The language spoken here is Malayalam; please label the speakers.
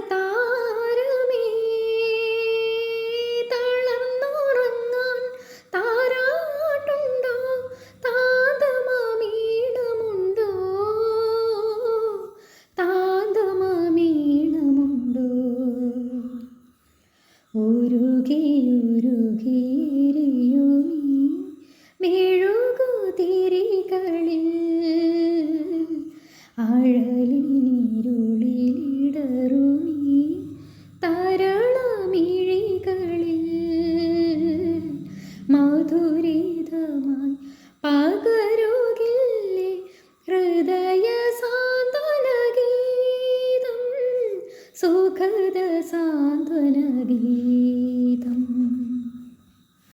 Speaker 1: സ്നേഹതാരമേ തളർന്നുറങ്ങാൻ താരാട്ടുണ്ടോ? താതമീണമുണ്ടോ താതമീണമുണ്ടോ ഉരുകി ഉരുകിരിയുമീ മേഴു മധുരിതമായി പകരുകില്ലേ ഹൃദയ സാന്ത്വനഗീതം സുഖദ സാന്ത്വനഗീതം